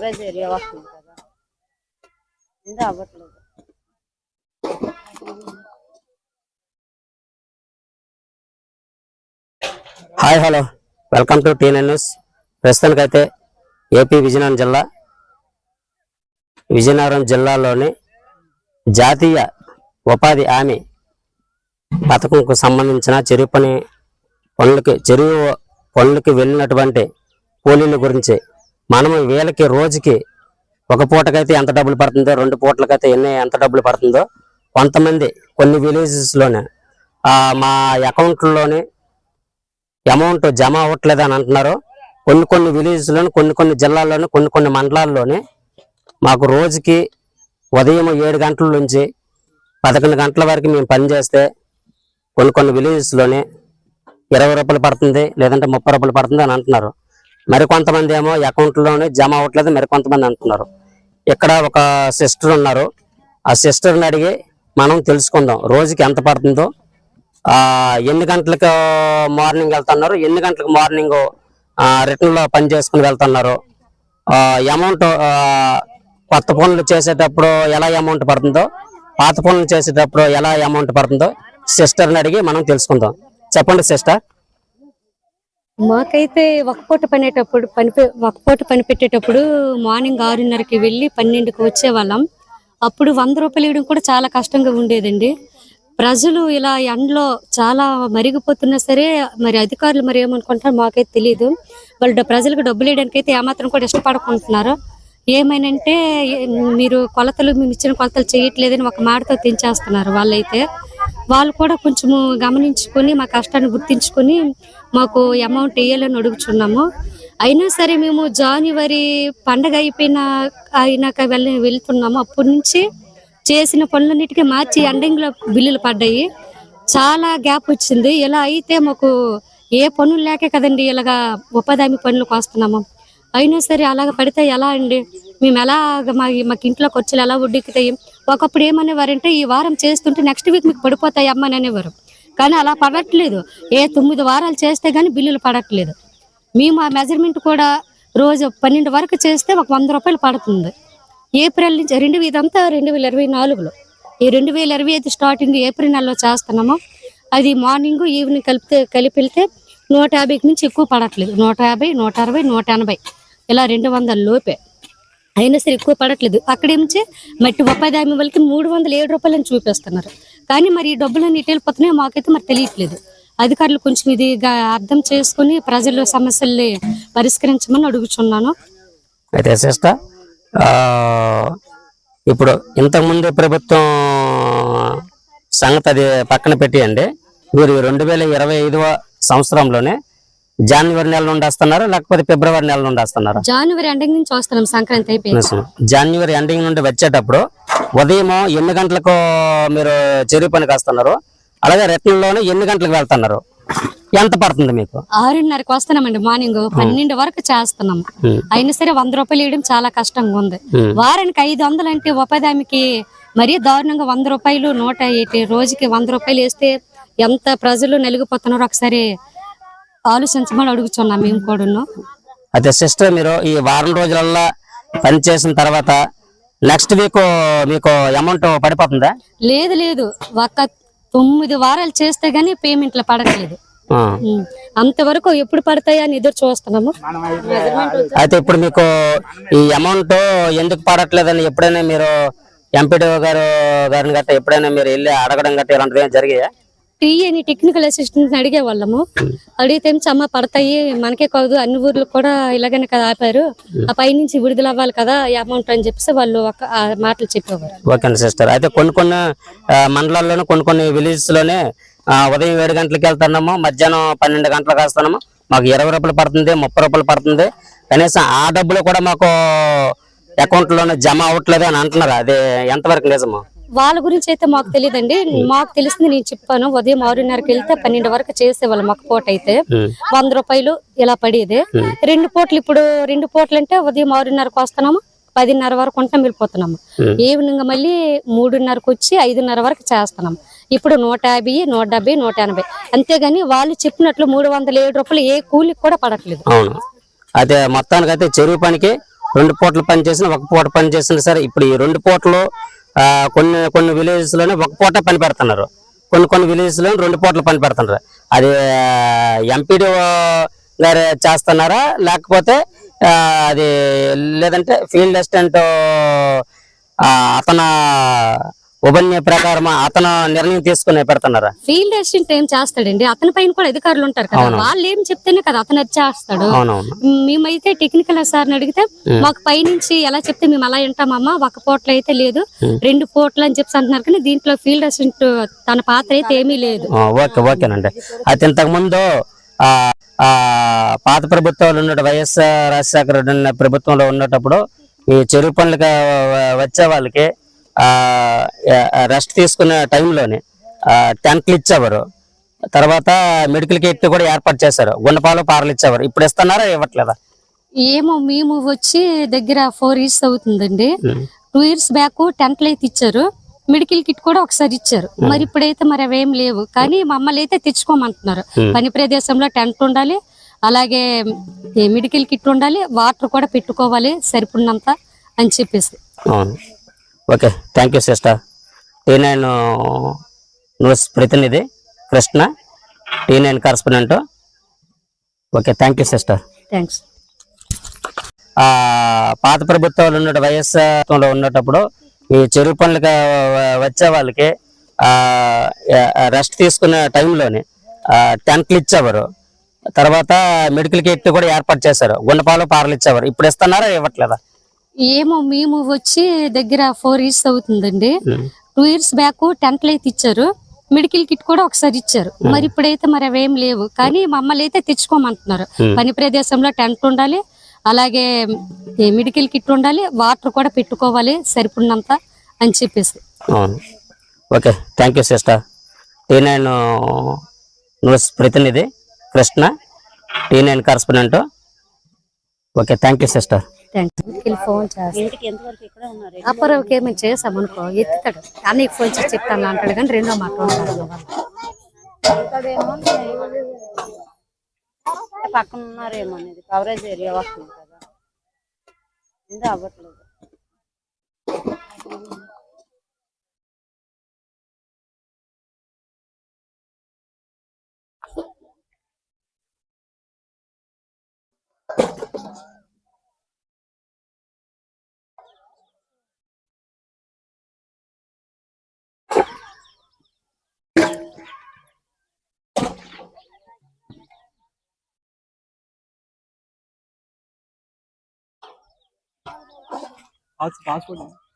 Coverage area వస్తుంది కదా. ఇంకా అవ్వట్లేదు. Hi hello. Welcome to TN news. ప్రస్తుతానికైతే ఏపీ విజయనగరం జిల్లా విజయనగరం జిల్లాలోని జాతీయ ఉపాధి హామీ పథకంకు సంబంధించిన చెరువు పని పనులకి చెరువు పనులకి వెళ్ళినటువంటి కూలీల గురించి మనము వీళ్ళకి రోజుకి ఒక పూటకైతే ఎంత డబ్బులు పడుతుందో రెండు పూటలకైతే ఎన్ని ఎంత డబ్బులు పడుతుందో కొంతమంది కొన్ని విలేజెస్లోనే మా అకౌంట్లోనే అమౌంట్ జమ అవ్వట్లేదు అని అంటున్నారు. కొన్ని కొన్ని విలేజెస్లోని కొన్ని కొన్ని జిల్లాల్లోని కొన్ని కొన్ని మండలాల్లోని మాకు రోజుకి ఉదయం ఏడు గంటల నుంచి పదకొండు గంటల వరకు మేము పనిచేస్తే కొన్ని కొన్ని విలేజెస్లోని ఇరవై రూపాయలు పడుతుంది లేదంటే ముప్పై రూపాయలు పడుతుంది అని అంటున్నారు. మరికొంతమంది ఏమో అకౌంట్లోనే జమ అవ్వట్లేదు మరి కొంతమంది అంటున్నారు. ఇక్కడ ఒక సిస్టర్ ఉన్నారు. ఆ సిస్టర్ని అడిగి మనం తెలుసుకుందాం రోజుకి ఎంత పడుతుందో. ఎన్ని గంటలకు మార్నింగ్ వెళ్తున్నారు ఎన్ని గంటలకు మార్నింగ్ రిటర్న్లో పని చేసుకుని వెళ్తున్నారు. అమౌంట్ కొత్త పనులు చేసేటప్పుడు ఎలా అమౌంట్ పడుతుందో పాత పనులు చేసేటప్పుడు ఎలా అమౌంట్ పడుతుందో సిస్టర్ని అడిగి మనం తెలుసుకుందాం. చెప్పండి సిస్టర్. మాకైతే ఒక పూట పనేటప్పుడు పని పె- ఒక పూట పని పెట్టేటప్పుడు మార్నింగ్ ఆరున్నరకి వెళ్ళి పన్నెండుకి వచ్చేవాళ్ళం. అప్పుడు వంద రూపాయలు ఇవ్వడం కూడా చాలా కష్టంగా ఉండేదండి. ప్రజలు ఇలా ఎండలో చాలా మరిగిపోతున్నా సరే మరి అధికారులు మరి ఏమనుకుంటారో మాకైతే తెలియదు వాళ్ళు ప్రజలకు డబ్బులు వేయడానికి అయితే ఏమాత్రం కూడా ఇష్టపడకుంటున్నారు. ఏమైనంటే మీరు కొలతలు మేము ఇచ్చిన కొలతలు చేయట్లేదని ఒక మాటతో తెంచేస్తున్నారు వాళ్ళైతే. వాళ్ళు కూడా కొంచెము గమనించుకొని మా కష్టాన్ని గుర్తించుకొని మాకు అమౌంట్ వేయాలని అడుగుచున్నాము. అయినా సరే మేము జనవరి పండగ అయిపోయిన అయినాక వెళ్ళి వెళ్తున్నాము. అప్పటి నుంచి చేసిన పనులన్నిటికీ మార్చి ఎండింగ్లో బిల్లులు పడ్డాయి. చాలా గ్యాప్ వచ్చింది. ఇలా అయితే మాకు ఏ పనులు లేకే కదండి ఇలాగా ఉపాధి హామీ పనులకు వస్తున్నాము అయినా సరే అలాగ పడితే ఎలా అండి? మేము ఎలా మా మాకు ఇంట్లో ఖర్చులు ఎలా ఉడ్డెక్కుతాయి ఒకప్పుడు ఏమనేవారంటే ఈ వారం చేస్తుంటే నెక్స్ట్ వీక్ మీకు పడిపోతాయి అమ్మ అని అనేవారు. కానీ అలా పడట్లేదు. ఏ తొమ్మిది వారాలు చేస్తే కానీ బిల్లులు పడట్లేదు. మేము ఆ మెజర్మెంట్ కూడా రోజు పన్నెండు వరకు చేస్తే ఒక వంద రూపాయలు పడుతుంది. ఏప్రిల్ నుంచి రెండు ఇదంతా రెండు వేల ఇరవై నాలుగులో. ఈ రెండు వేల ఇరవై ఐదు స్టార్టింగ్ ఏప్రిల్ నెలలో చేస్తున్నాము. అది మార్నింగ్ ఈవినింగ్ కలిపితే కలిపి వెళ్తే నూట యాభైకి మించి ఎక్కువ పడట్లేదు. నూట యాభై నూట అరవై నూట ఎనభై. ఇలా రెండు వందల లోపే. అయినా సరే ఎక్కువ పడట్లేదు. అక్కడ మట్టి బొప్పాయి దామి వాళ్ళకి మూడు వందల ఏడు రూపాయలని చూపిస్తున్నారు. కానీ మరి ఈ డబ్బులన్నీ ఇటు వెళ్ళిపోతున్నాయో మాకైతే మరి తెలియట్లేదు. అధికారులు కొంచెం ఇది అర్థం చేసుకుని ప్రజల సమస్యల్ని పరిష్కరించమని అడుగుచున్నాను. అయితే సిస్టర్ ఇప్పుడు ఇంతకుముందు ప్రభుత్వం సంగతి అది పక్కన పెట్టేయండి. మీరు రెండు వేల ఇరవై ఐదవ సంవత్సరంలోనే జనవరి నెల నుండి వస్తున్నారా లేకపోతే ఫిబ్రవరి నెల నుండి వస్తున్నారా? జనవరి ఎండింగ్ నుంచి వస్తున్నాం సంక్రాంతి అయిపోయింది. జనవరి ఎండింగ్ నుండి వచ్చేటప్పుడు ఉదయం ఎన్ని గంటలకు మీరు చెరువు పనికి వస్తున్నారు? అలాగే రిటర్న్లోనే ఎన్ని గంటలకు వెళ్తున్నారు? ఎంత పడుతుంది మీకు? ఆరున్నరకి వస్తున్నామండి మార్నింగ్ పన్నెండు వరకు చేస్తున్నాం. ఉమ్, అయినా సరే వంద రూపాయలు వేయడం చాలా కష్టంగా ఉంది. ఉమ్, వారానికి ఐదు వందలు అంటే ఉపాధి హామీకి మరీ దారుణంగా వంద రూపాయలు నూట రోజుకి వంద రూపాయలు వేస్తే ఎంత ప్రజలు నలిగిపోతున్నారో ఒకసారి ఆలోచించమని అడుగుతున్నాం మేము కూడాను. అయితే సిస్టర్ మీరు ఈ వారం రోజులల్లా పని చేసిన తర్వాత నెక్స్ట్ వీక్ మీకు అమౌంట్ పడిపోతుందా? లేదు లేదు. ఒక తొమ్మిది వారాలు చేస్తే గానీ పేమెంట్లు పడట్లేదు. అంతవరకు ఎప్పుడు పడతాయా అని ఎదురు చూస్తున్నాము. అయితే ఇప్పుడు మీకు ఈ అమౌంట్ ఎందుకు పడట్లేదని ఎప్పుడైనా మీరు ఎంపీడీఓ గారు గారిని గట్ట ఎప్పుడైనా మీరు వెళ్ళి అడగడం గట్ట ఇలాంటివి ఏమైనా టీ అని టెక్నికల్ అసిస్టెంట్ అడిగే వాళ్ళము అడిగితే అమ్మ పడతాయి మనకే కాదు అన్ని ఊర్లు కూడా ఇలాగనే కదా ఆపారు. ఆ పై నుంచి విడుదల అవ్వాలి కదా ఈ అమౌంట్ అని చెప్పేసి వాళ్ళు ఒక ఆ మాటలు చెప్పేవారు. Okay sister. అయితే కొన్ని కొన్ని మండలాల్లోనే కొన్ని కొన్ని విలేజెస్లోనే ఉదయం ఏడు గంటలకు వెళ్తున్నాము మధ్యాహ్నం పన్నెండు గంటలకు వస్తున్నాము మాకు ఇరవై రూపాయలు పడుతుంది ముప్పై రూపాయలు పడుతుంది. కనీసం ఆ డబ్బులు కూడా మాకు అకౌంట్లోనే జమ అవ్వట్లేదు అని అంటున్నారు. అది ఎంతవరకు నిజము? వాళ్ళ గురించి అయితే మాకు తెలియదండి మాకు తెలిసింది నేను చెప్పాను ఉదయం ఆరున్నరకి వెళ్తే పన్నెండు వరకు చేసేవాళ్ళం ఒక పూట అయితే. వంద రూపాయలు ఇలా పడేది. రెండు పూటలు ఇప్పుడు రెండు పూటలు అంటే ఉదయం ఆరున్నరకు వస్తున్నాము పదిన్నర వరకు ఉంటాం వెళ్ళిపోతున్నాము. ఈవినింగ్ మళ్ళీ మూడున్నరకు వచ్చి ఐదున్నర వరకు చేస్తున్నాం ఇప్పుడు నూట యాభై నూట డెబ్బై నూట ఎనభై. అంతేగాని వాళ్ళు చెప్పినట్లు మూడు వందల ఏడు రూపాయలు ఏ కూలికి కూడా పడట్లేదు. అయితే మొత్తానికి అయితే చెరువు పనికి రెండు పూటలు పని చేసిన ఒక పూట పని చేసిన సరే. ఇప్పుడు ఈ రెండు పూటలు కొన్ని కొన్ని విలేజెస్లోనే ఒక పూట పని పెడుతున్నారు. కొన్ని కొన్ని విలేజెస్లో రెండు పూటలు పని పెడుతున్నారు. అది ఎంపీడీఓ గారు చేస్తున్నారా? లేకపోతే అది లేదంటే ఫీల్డ్ అసిస్టెంట్ అతను ఉపన్య ప్రకారం అతను నిర్ణయం తీసుకుని పెడుతున్నారా? ఫీల్డ్ అసిస్టెంట్ ఏం చేస్తాడండి? అతని పైన కూడా అధికారులు ఉంటారు కదా. వాళ్ళు ఏం చెప్తేనే కదా అతను అది చేస్తాడు. అవునవును. మేమైతే టెక్నికల్ సార్ని అడిగితే మాకు పైనుంచి ఎలా చెప్తే మేము అలా వింటామమ్మా ఒక పోట్లు అయితే లేదు. రెండు పోట్లు అని చెప్పి అంటున్నారు కానీ దీంట్లో ఫీల్డ్ అసిస్టెంట్ తన పాత్ర అయితే ఏమీ లేదు. ఓకే ఓకేనండి. అయితే ఇంతకు ముందు ఆ, ఆ, పాత ప్రభుత్వాలు ఉన్న వైఎస్ఆర్ రాజశేఖర ప్రభుత్వంలో ఉన్నప్పుడు ఈ చెరువు పనులకు వచ్చే వాళ్ళకి రెస్ట్ తీసుకునే టైంలోనే టెంట్లు ఇచ్చేవారు. తర్వాత మెడికల్ కిట్ కూడా ఏర్పాటు చేశారు. గుండపాలు పారలు ఇచ్చేవారు. ఇప్పుడు ఇస్తున్నారా ఇవ్వట్లేదా? ఏమో మేము వచ్చి దగ్గర ఫోర్ ఇయర్స్ అవుతుందండి. టూ ఇయర్స్ బ్యాక్ టెంట్లు అయితే ఇచ్చారు. మెడికల్ కిట్ కూడా ఒకసారి ఇచ్చారు. మరి ఇప్పుడైతే మరి అవేం లేవు. కానీ మమ్మల్ని అయితే తెచ్చుకోమంటున్నారు. Hmm. పని ప్రదేశంలో టెంట్ ఉండాలి. అలాగే మెడికల్ కిట్ ఉండాలి. వాటర్ కూడా పెట్టుకోవాలి. సరిపడినంత అని చెప్పేసి. Okay thank you sister T nine news ప్రతినిధి Krishna. T nine correspondent okay thank you sister thanks పాత ప్రభుత్వాలు ఉన్న వైఎస్ఆర్లో ఉన్నప్పుడు ఈ చెరువు పనులకు వచ్చే వాళ్ళకి రెస్ట్ తీసుకునే టైంలోనే టెంట్లు ఇచ్చేవారు. తర్వాత మెడికల్ కిట్ కూడా ఏర్పాటు చేశారు. గుండపాలు పారలు ఇచ్చేవారు. ఇప్పుడు ఇస్తున్నారా ఇవ్వట్లేదా? ఏమో మేము వచ్చి దగ్గర ఫోర్ ఇయర్స్ అవుతుందండి. టూ ఇయర్స్ బ్యాక్ టెంట్లు అయితే ఇచ్చారు. మెడికల్ కిట్ కూడా ఒకసారి ఇచ్చారు. మరి ఇప్పుడైతే మరి అవేం లేవు. కానీ మమ్మల్ని అయితే తెచ్చుకోమంటున్నారు. Hmm. పని ప్రదేశంలో టెంట్ ఉండాలి. అలాగే మెడికల్ కిట్ ఉండాలి. వాటర్ కూడా పెట్టుకోవాలి. సరిపడినంత అని చెప్పేసి. Okay thank you sister T nine news ప్రతినిధి Krishna. T nine correspondent okay thank you sister thanks phone చేస్తాను అప్పటికి ఏమైనా చేసామనుకో ఎత్తుతాడు. అన్నయ్య ఫోన్ చేసి చెప్తాను అంటాడు కానీ రెండో మాట పక్కన ఉన్నారేమో అనేది కవరేజ్ ఏరియా వస్తుంది కదా. ఇంకా आज पासवर्ड है